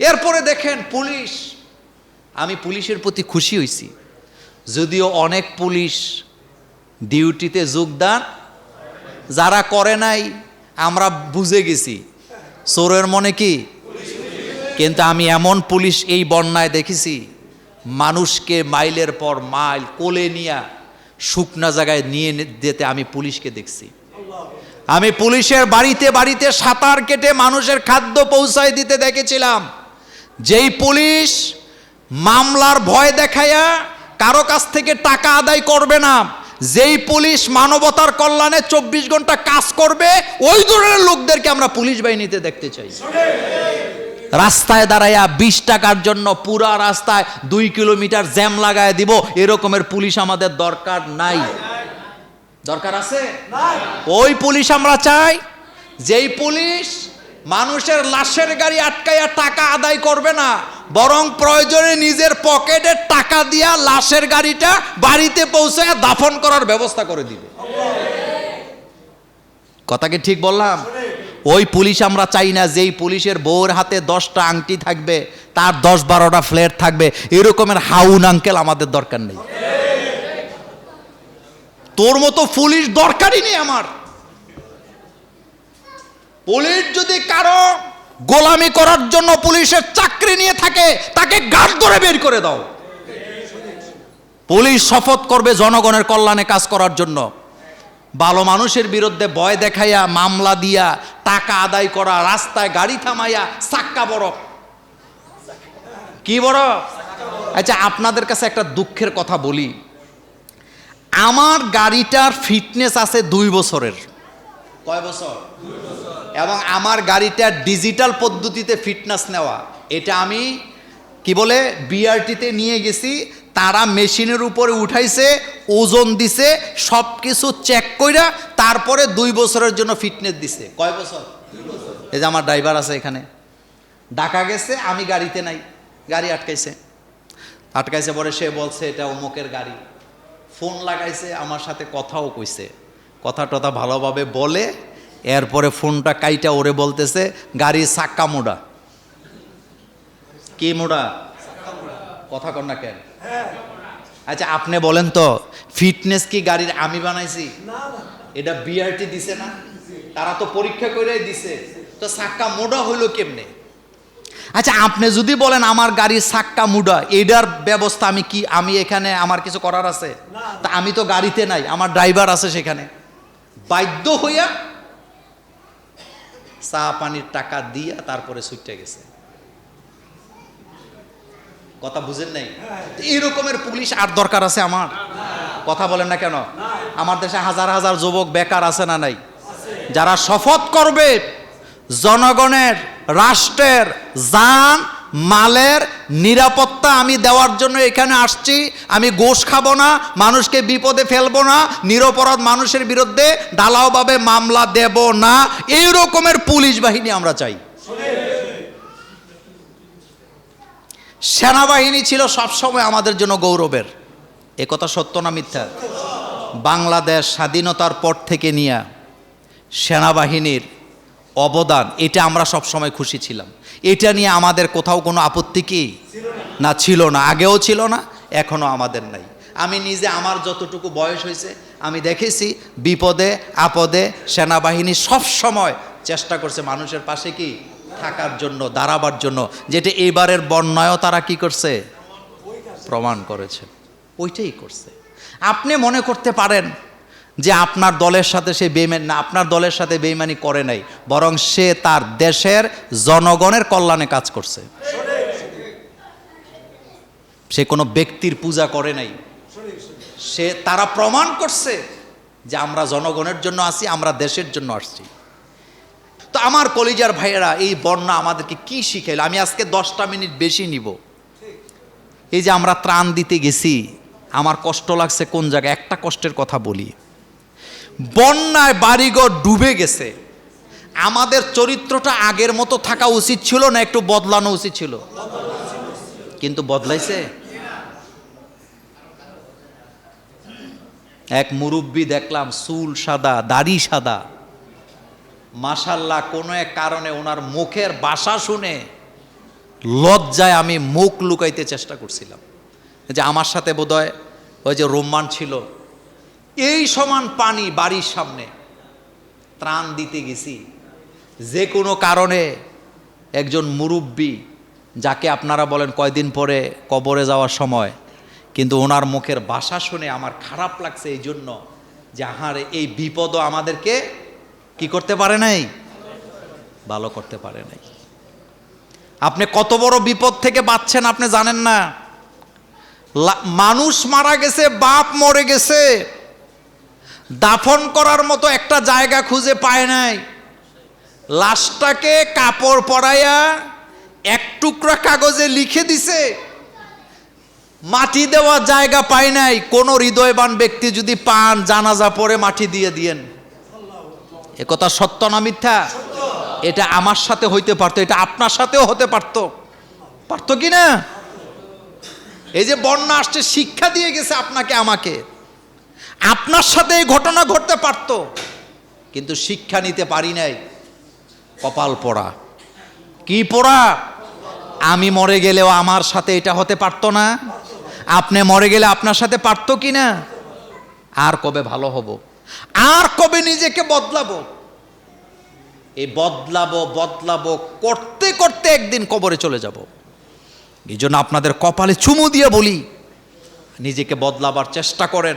এরপরে দেখেন পুলিশ। আমি পুলিশের প্রতি খুশি হয়েছি যদিও অনেক পুলিশ ডিউটিতে যোগদান যারা করে নাই, আমরা বুঝে গেছি। চোরের মনে কি? কিন্তু আমি এমন পুলিশ এই বন্যায় দেখেছি, মানুষকে মাইলের পর মাইল কোলে নিয়ে শুকনা জায়গায় নিয়ে যেতে আমি পুলিশকে দেখছি। আমি পুলিশের বাড়িতে বাড়িতে সাঁতার কেটে মানুষের খাদ্য পৌঁছায় দিতে দেখেছিলাম। যেই পুলিশ মামলার ভয় দেখায়া কারও কাছ থেকে টাকা আদায় করবে না যেই পুলিশ মানবতার কল্যাণে চব্বিশ ঘণ্টা কাজ করবে ওই ধরনের লোকদেরকে আমরা পুলিশ বাহিনীতে দেখতে চাই। রাস্তায় দাঁড়াইয়া বিশ টাকার জন্য পুরা রাস্তায় দুই কিলোমিটার জ্যাম লাগায় দিব এরকমের পুলিশ আমাদের দরকার নাই। দরকার আছে? ওই পুলিশ আমরা চাই যেই পুলিশ মানুষের লাশের গাড়ি আটকাইয়া টাকা আদায় করবে না, বরং প্রয়োজনে নিজের পকেটের টাকা দিয়া লাশের গাড়িটা বাড়িতে পৌঁছায় দাফন করার ব্যবস্থা করে দিবে। কথা কি ঠিক বললাম? ওই পুলিশ আমরা চাই না, যেই পুলিশের বউর হাতে দশটা আংটি থাকবে, তার দশ বারোটা ফ্ল্যাট থাকবে, এরকমের হাউন আঙ্কেল আমাদের দরকার নেই। তোর মতো পুলিশ দরকারই নেই আমার। পুলিশ যদি কারও গোলামি করার জন্য পুলিশের চাকরি নিয়ে থাকে তাকে গাঢ় ধরে বের করে দাও। পুলিশ শপথ করবে জনগণের কল্যাণে কাজ করার জন্য। ভালো মানুষের বিরুদ্ধে ভয় দেখাইয়া মামলা দিয়া টাকা আদায় করা রাস্তায় গাড়ি থামাইয়া সাক্কা বড়। কি বড়? আচ্ছা আপনাদের কাছে একটা দুঃখের কথা বলি। আমার গাড়িটার ফিটনেস আছে দুই বছরের। কয় বছর? এবং আমার গাড়িটা ডিজিটাল পদ্ধতিতে ফিটনেস নেওয়া। এটা আমি, কি বলে বিআরটিতে নিয়ে গেছি। তারা মেশিনের উপরে উঠাইছে, ওজন দিছে সব কিছু চেক কইরা তারপরে দুই বছরের জন্য ফিটনেস দিছে। কয় বছর? এই যে আমার ড্রাইভার আছে এখানে। ডাকা গেছে, আমি গাড়িতে নাই। গাড়ি আটকাইছে। আটকাইছে পরে সে বলছে, এটা অমুকের গাড়ি। ফোন লাগাইছে, আমার সাথে কথাও কইছে। কথা টথা ভালোভাবে বলে এরপরে ফোনটা কাইটা ওরে বলতেছে গাড়ির সাক্কা মোড়া। কি মোড়া? কথা কর না কেন? আচ্ছা আপনি বলেন তো ফিটনেস কি গাড়ির আমি বানাইছি? এটা বিআরটি দিছে না? তারা তো পরীক্ষা করেই দিছে। তো সাক্কা মোড়া হইল কেমনে? আচ্ছা আপনি যদি বলেন আমার গাড়ির সাক্কা মুডা এটার ব্যবস্থা আমি কি আমি এখানে আমার কিছু করার আছে? তা আমি তো গাড়িতে নাই আমার ড্রাইভার আছে সেখানে। বাধ্য হইয়া চা পানির টাকা দিয়া তারপরে ছুটতে গেছে। কথা বুঝেন নাই? এরকমের পুলিশ আর দরকার আছে আমার? কথা বলেন না কেন? আমার দেশে হাজার হাজার যুবক বেকার আছে না নাই? যারা শপথ করবে জনগণের, রাষ্ট্রের যান মালের নিরাপত্তা আমি দেওয়ার জন্য এখানে আসছি। আমি গোশ খাব না, মানুষকে বিপদে ফেলব না, নিরপরাধ মানুষের বিরুদ্ধে ঢালাওভাবে মামলা দেব না। এই রকমের পুলিশ বাহিনী আমরা চাই। সেনাবাহিনী ছিল সবসময় আমাদের জন্য গৌরবের। এ কথা সত্য না মিথ্যা? বাংলাদেশ স্বাধীনতার পর থেকে নিয়ে সেনাবাহিনীর অবদান, এটা আমরা সবসময় খুশি ছিলাম। এটা নিয়ে আমাদের কোথাও কোনো আপত্তি কি? না, ছিল না। আগেও ছিল না, এখনও আমাদের নাই। আমি নিজে আমার যতটুকু বয়স হয়েছে, আমি দেখেছি বিপদে, আপদে সেনাবাহিনী সব সময় চেষ্টা করছে মানুষের পাশে কি? থাকার জন্য, দাঁড়াবার জন্য। যেটা এবারের বন্যায়ও তারা কি করছে? প্রমাণ করেছে। ওইটাই করছে। আপনি মনে করতে পারেন যে আপনার দলের সাথে সে বেইমান, না, আপনার দলের সাথে বেইমানি করে নাই, বরং সে তার দেশের জনগণের কল্যাণে কাজ করছে। সে কোনো ব্যক্তির পূজা করে নাই। সে তারা প্রমাণ করছে যে আমরা জনগণের জন্য আসি আমরা দেশের জন্য আসছি। তো আমার কলিজার ভাইয়েরা, এই বন্যা আমাদেরকে কি শিখাইল? আমি আজকে দশটা মিনিট বেশি নিব। এই যে আমরা ত্রাণ দিতে গেছি, আমার কষ্ট লাগছে কোন জায়গায়? একটা কষ্টের কথা বলি। বন্যায় বাড়িঘর ডুবে গেছে। আমাদের চরিত্রটা আগের মতো থাকা উচিত ছিল না একটু বদলানো উচিত ছিল? কিন্তু বদলাইছে? এক মুরব্বী দেখলাম চুল সাদা, দাড়ি সাদা। মাশাল্লাহ, কোনো এক কারণে ওনার মুখের বাসা শুনে লজ্জায় আমি মুখ লুকাইতে চেষ্টা করছিলাম। যে আমার সাথে বোধহয় ওই যে রোমান ছিল এই সমান পানি বাড়ির সামনে। ত্রাণ দিতে গেছি। যে কোনো কারণে একজন মুরব্বী, যাকে আপনারা বলেন কয়দিন পরে কবরে যাওয়ার সময়, কিন্তু ওনার মুখের ভাষা শুনে আমার খারাপ লাগছে এই জন্য যে, আহার, এই বিপদও আমাদেরকে কি করতে পারে নাই? ভালো করতে পারে নাই। আপনি কত বড় বিপদ থেকে বাঁচছেন আপনি জানেন না। মানুষ মারা গেছে, বাপ মরে গেছে। দাফন করার মতো একটা জায়গা খুঁজে পায় নাই। লাশটাকে কাপড় পরাইয়া এক টুকরা কাগজে লিখে দিছে। মাটি দেওয়ার জায়গা পায় নাই। কোন হৃদয়বান ব্যক্তি যদি পান, জানাজা পরে মাটি দিয়ে দিয়েন। এ কথা সত্য না মিথ্যা? এটা আমার সাথে হইতে পারতো, এটা আপনার সাথেও হতে পারতো। পারতো কি না? এই যে বন্যা আসছে, শিক্ষা দিয়ে গেছে আপনাকে, আমাকে। আপনার সাথে এই ঘটনা ঘটতে পারত, কিন্তু শিক্ষা নিতে পারি নাই। কপাল পড়া। কি পড়া? আমি মরে গেলেও আমার সাথে এটা হতে পারতো না। আপনি মরে গেলে আপনার সাথে পারতো কি না? আর কবে ভালো হব? আর কবে নিজেকে বদলাবো? এই বদলাবো বদলাবো, করতে করতে একদিন কবরে চলে যাব। এই জন্য আপনাদের কপালে চুমু দিয়ে বলি, নিজেকে বদলাবার চেষ্টা করেন।